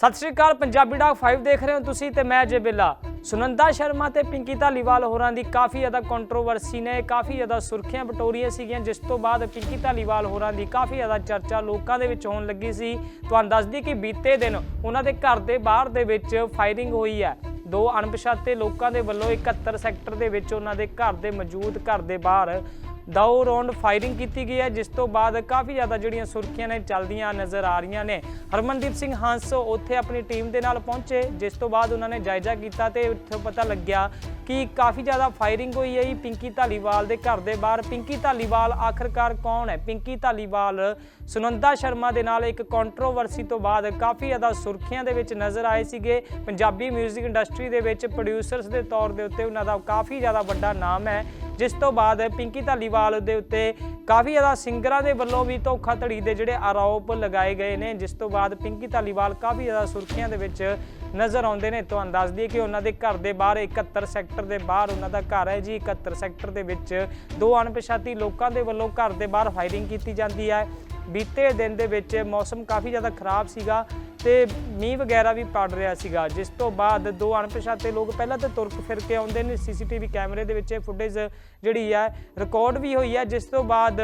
ਸਤਿ ਸ਼੍ਰੀ ਅਕਾਲ, ਪੰਜਾਬੀ ਡਾਕ 5 ਦੇਖ ਰਹੇ ਹੋ ਤੁਸੀਂ ਤੇ ਮੈਂ ਜੇ ਬਿੱਲਾ। ਸੁਨੰਦਾ ਸ਼ਰਮਾ ਤੇ ਪਿੰਕੀ ਧਾਲੀਵਾਲ ਹੋਰਾਂ ਦੀ ਕਾਫੀ ਜ਼ਿਆਦਾ ਕੰਟਰੋਵਰਸੀ ਨੇ, ਕਾਫੀ ਜ਼ਿਆਦਾ ਸੁਰਖੀਆਂ ਬਟੋਰੀਆਂ ਸੀਗੀਆਂ, ਜਿਸ ਤੋਂ ਬਾਅਦ ਪਿੰਕੀ ਧਾਲੀਵਾਲ ਹੋਰਾਂ ਦੀ ਕਾਫੀ ਜ਼ਿਆਦਾ ਚਰਚਾ ਲੋਕਾਂ ਦੇ ਵਿੱਚ ਹੋਣ ਲੱਗੀ ਸੀ। ਤੁਹਾਨੂੰ ਦੱਸਦੀ ਕਿ ਬੀਤੇ ਦਿਨ ਉਹਨਾਂ ਦੇ ਘਰ ਦੇ ਬਾਹਰ ਦੇ ਵਿੱਚ ਫਾਇਰਿੰਗ ਹੋਈ ਹੈ। ਦੋ ਅਣਪਛਾਤੇ ਲੋਕਾਂ ਦੇ ਵੱਲੋਂ 71 ਸੈਕਟਰ ਦੇ ਵਿੱਚ ਉਹਨਾਂ ਦੇ ਘਰ ਦੇ ਮੌਜੂਦ ਘਰ ਦੇ ਬਾਹਰ ਦੋ ਰੌਂਡ ਫਾਇਰਿੰਗ ਕੀਤੀ ਗਈ ਹੈ, ਜਿਸ ਤੋਂ ਬਾਅਦ ਕਾਫੀ ਜ਼ਿਆਦਾ ਜਿਹੜੀਆਂ ਸੁਰਖੀਆਂ ਨੇ ਚੱਲਦੀਆਂ ਨਜ਼ਰ ਆ ਰਹੀਆਂ ਨੇ। ਹਰਮਨਦੀਪ ਸਿੰਘ ਹੰਸ ਉੱਥੇ ਆਪਣੀ ਟੀਮ ਦੇ ਨਾਲ ਪਹੁੰਚੇ, ਜਿਸ ਤੋਂ ਬਾਅਦ ਉਹਨਾਂ ਨੇ ਜਾਇਜ਼ਾ ਕੀਤਾ ਤੇ ਉੱਥੇ ਪਤਾ ਲੱਗਿਆ ਕਿ ਕਾਫੀ ਜ਼ਿਆਦਾ ਫਾਇਰਿੰਗ ਹੋਈ ਹੈ ਜੀ ਪਿੰਕੀ ਧਾਲੀਵਾਲ ਦੇ ਘਰ ਦੇ ਬਾਹਰ। ਪਿੰਕੀ ਧਾਲੀਵਾਲ ਆਖਰਕਾਰ ਕੌਣ ਹੈ? ਪਿੰਕੀ ਧਾਲੀਵਾਲ ਸੁਨੰਦਾ ਸ਼ਰਮਾ ਦੇ ਨਾਲ ਇੱਕ ਕੰਟਰੋਵਰਸੀ ਤੋਂ ਬਾਅਦ ਕਾਫੀ ਜ਼ਿਆਦਾ ਸੁਰਖੀਆਂ ਦੇ ਵਿੱਚ ਨਜ਼ਰ ਆਏ ਸੀਗੇ। ਪੰਜਾਬੀ 뮤직 ਇੰਡਸਟਰੀ ਦੇ ਵਿੱਚ ਪ੍ਰੋਡਿਊਸਰਸ ਦੇ ਤੌਰ ਦੇ ਉੱਤੇ ਉਹਨਾਂ ਦਾ ਕਾਫੀ ਜ਼ਿਆਦਾ ਵੱਡਾ ਨਾਮ ਹੈ। ਜਿਸ ਤੋਂ ਬਾਅਦ ਪਿੰਕੀ ਧਾਲੀਵਾਲ ਦੇ ਉੱਤੇ ਕਾਫੀ ਜ਼ਿਆਦਾ ਸਿੰਗਰਾਂ ਦੇ ਵੱਲੋਂ ਵੀ ਧੋਖਾਧੜੀ ਦੇ ਜਿਹੜੇ ਆਰੋਪ ਲਗਾਏ ਗਏ ਨੇ, ਜਿਸ ਤੋਂ ਬਾਅਦ ਪਿੰਕੀ ਧਾਲੀਵਾਲ ਕਾਫੀ ਜ਼ਿਆਦਾ ਸੁਰਖੀਆਂ ਦੇ ਵਿੱਚ ਨਜ਼ਰ ਆਉਂਦੇ ਨੇ। ਤੁਹਾਨੂੰ ਦੱਸ ਦਈਏ ਕਿ ਉਹਨਾਂ ਦੇ ਘਰ ਦੇ ਬਾਹਰ 71 ਸੈਕਟਰ ਦੇ ਬਾਹਰ ਉਹਨਾਂ ਦਾ ਘਰ ਹੈ ਜੀ 71 ਸੈਕਟਰ ਦੇ ਵਿੱਚ ਦੋ ਅਣਪਛਾਤੀ ਲੋਕਾਂ ਦੇ ਵੱਲੋਂ ਘਰ ਦੇ ਬਾਹਰ ਫਾਇਰਿੰਗ ਕੀਤੀ ਜਾਂਦੀ ਹੈ। ਬੀਤੇ ਦਿਨ ਦੇ ਵਿੱਚ ਮੌਸਮ ਕਾਫੀ ਜ਼ਿਆਦਾ ਖਰਾਬ ਸੀਗਾ ਤੇ ਮੀਂਹ ਵਗੈਰਾ ਵੀ ਪੜ ਰਿਹਾ ਸੀਗਾ। ਜਿਸ ਤੋਂ ਬਾਅਦ ਦੋ ਅਣਪਛਾਤੇ ਲੋਕ ਪਹਿਲਾਂ ਤਾਂ ਤੁਰਕ ਫਿਰ ਕੇ ਆਉਂਦੇ ਨੇ। ਸੀਸੀਟੀਵੀ ਕੈਮਰੇ ਦੇ ਵਿੱਚ ਇਹ ਫੁਟੇਜ ਜਿਹੜੀ ਹੈ ਰਿਕਾਰਡ ਵੀ ਹੋਈ ਹੈ। ਜਿਸ ਤੋਂ ਬਾਅਦ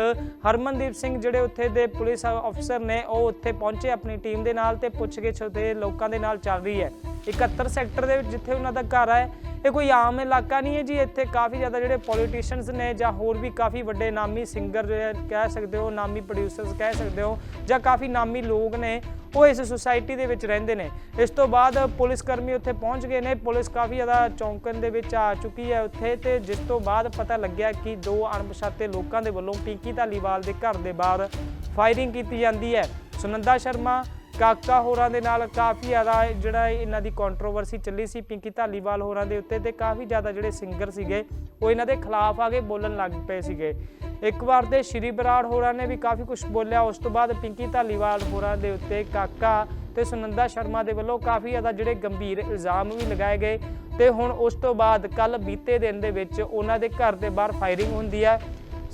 ਹਰਮਨਦੀਪ ਸਿੰਘ ਜਿਹੜੇ ਉੱਥੇ ਦੇ ਪੁਲਿਸ ਅਫਸਰ ਨੇ, ਉਹ ਉੱਥੇ ਪਹੁੰਚੇ ਆਪਣੀ ਟੀਮ ਦੇ ਨਾਲ ਤੇ ਪੁੱਛਗਿੱਛ ਉੱਥੇ ਲੋਕਾਂ ਦੇ ਨਾਲ ਚੱਲ ਰਹੀ ਹੈ। 71 ਸੈਕਟਰ ਦੇ ਵਿੱਚ ਜਿੱਥੇ ਉਹਨਾਂ ਦਾ ਘਰ ਹੈ ਇਹ ਕੋਈ ਆਮ ਇਲਾਕਾ ਨਹੀਂ ਹੈ ਜੀ, ਇੱਥੇ ਕਾਫੀ ਜ਼ਿਆਦਾ ਜਿਹੜੇ ਪੋਲੀਟੀਸ਼ੀਅਨਸ ਨੇ ਜਾਂ ਹੋਰ ਵੀ ਕਾਫੀ ਵੱਡੇ ਨਾਮੀ ਸਿੰਗਰ ਕਹਿ ਸਕਦੇ ਹੋ, ਨਾਮੀ ਪ੍ਰੋਡਿਊਸਰਸ ਕਹਿ ਸਕਦੇ ਹੋ, ਜਾਂ ਕਾਫੀ ਨਾਮੀ ਲੋਕ ਨੇ, ਉਹ ਇਸ ਸੁਸਾਇਟੀ ਦੇ ਵਿੱਚ ਰਹਿੰਦੇ ਨੇ। ਇਸ ਤੋਂ ਬਾਅਦ ਪੁਲਿਸ ਕਰਮੀ ਉੱਥੇ ਪਹੁੰਚ ਗਏ ਨੇ, ਪੁਲਿਸ ਕਾਫੀ ਜ਼ਿਆਦਾ ਚੌਂਕਣ ਦੇ ਵਿੱਚ ਆ ਚੁੱਕੀ ਹੈ ਉੱਥੇ ਤੇ ਜਿਸ ਤੋਂ ਬਾਅਦ ਪਤਾ ਲੱਗਿਆ ਕਿ ਦੋ ਅਣਪਛਾਤੇ ਲੋਕਾਂ ਦੇ ਵੱਲੋਂ ਪਿੰਕੀ ਧਾਲੀਵਾਲ ਦੇ ਘਰ ਦੇ ਬਾਹਰ ਫਾਇਰਿੰਗ ਕੀਤੀ ਜਾਂਦੀ ਹੈ। ਸੁਨੰਦਾ ਸ਼ਰਮਾ ਕਾਕਾ ਹੋਰਾਂ ਦੇ ਨਾਲ ਕਾਫੀ ਜ਼ਿਆਦਾ ਜਿਹੜਾ ਇਹਨਾਂ ਦੀ ਕੰਟਰੋਵਰਸੀ ਚੱਲੀ ਸੀ, ਪਿੰਕੀ ਧਾਲੀਵਾਲ ਹੋਰਾਂ ਦੇ ਉੱਤੇ ਤੇ ਕਾਫੀ ਜ਼ਿਆਦਾ ਜਿਹੜੇ ਸਿੰਗਰ ਸੀਗੇ, ਉਹ ਇਹਨਾਂ ਦੇ ਖਿਲਾਫ ਆ ਕੇ ਬੋਲਣ ਲੱਗ ਪਏ ਸੀਗੇ। ਇੱਕ ਵਾਰ ਤੇ ਸ਼੍ਰੀ ਬਰਾੜ ਹੋਰਾਂ ਨੇ ਵੀ ਕਾਫੀ ਕੁਝ ਬੋਲਿਆ, ਉਸ ਤੋਂ ਬਾਅਦ ਪਿੰਕੀ ਧਾਲੀਵਾਲ ਹੋਰਾਂ ਦੇ ਉੱਤੇ ਕਾਕਾ ਤੇ ਸੁਨੰਦਾ ਸ਼ਰਮਾ ਦੇ ਵੱਲੋਂ ਕਾਫੀ ਜ਼ਿਆਦਾ ਜਿਹੜੇ ਗੰਭੀਰ ਇਲਜ਼ਾਮ ਵੀ ਲਗਾਏ ਗਏ ਤੇ ਹੁਣ ਉਸ ਤੋਂ ਬਾਅਦ ਕੱਲ ਬੀਤੇ ਦਿਨ ਦੇ ਵਿੱਚ ਉਹਨਾਂ ਦੇ ਘਰ ਦੇ ਬਾਹਰ ਫਾਇਰਿੰਗ ਹੁੰਦੀ ਹੈ।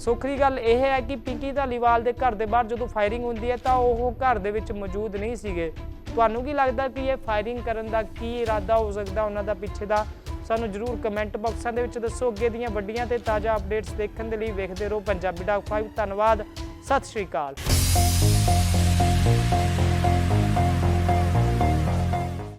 ਸੁਖਰੀ ਗੱਲ ਇਹ ਹੈ ਕਿ ਪਿੰਕੀ ਧਾਲੀਵਾਲ ਦੇ ਘਰ ਦੇ ਬਾਹਰ ਜਦੋਂ ਫਾਇਰਿੰਗ ਹੁੰਦੀ ਹੈ ਤਾਂ ਉਹ ਘਰ ਦੇ ਵਿੱਚ ਮੌਜੂਦ ਨਹੀਂ ਸੀਗੇ। ਤੁਹਾਨੂੰ ਕੀ ਲੱਗਦਾ ਕਿ ਇਹ ਫਾਇਰਿੰਗ ਕਰਨ ਦਾ ਕੀ ਇਰਾਦਾ ਹੋ ਸਕਦਾ ਉਹਨਾਂ ਦਾ ਪਿੱਛੇ ਦਾ? ਸਾਨੂੰ ਜਰੂਰ ਕਮੈਂਟ ਬਾਕਸਾਂ ਦੇ ਵਿੱਚ ਦੱਸੋ। ਅੱਗੇ ਦੀਆਂ ਵੱਡੀਆਂ ਤੇ ਤਾਜ਼ਾ ਅਪਡੇਟਸ ਦੇਖਣ ਦੇ ਲਈ ਵੇਖਦੇ ਰਹੋ ਪੰਜਾਬੀ ਡਾਕ 5 ਧੰਨਵਾਦ। ਸਤਿ ਸ਼੍ਰੀ ਅਕਾਲ।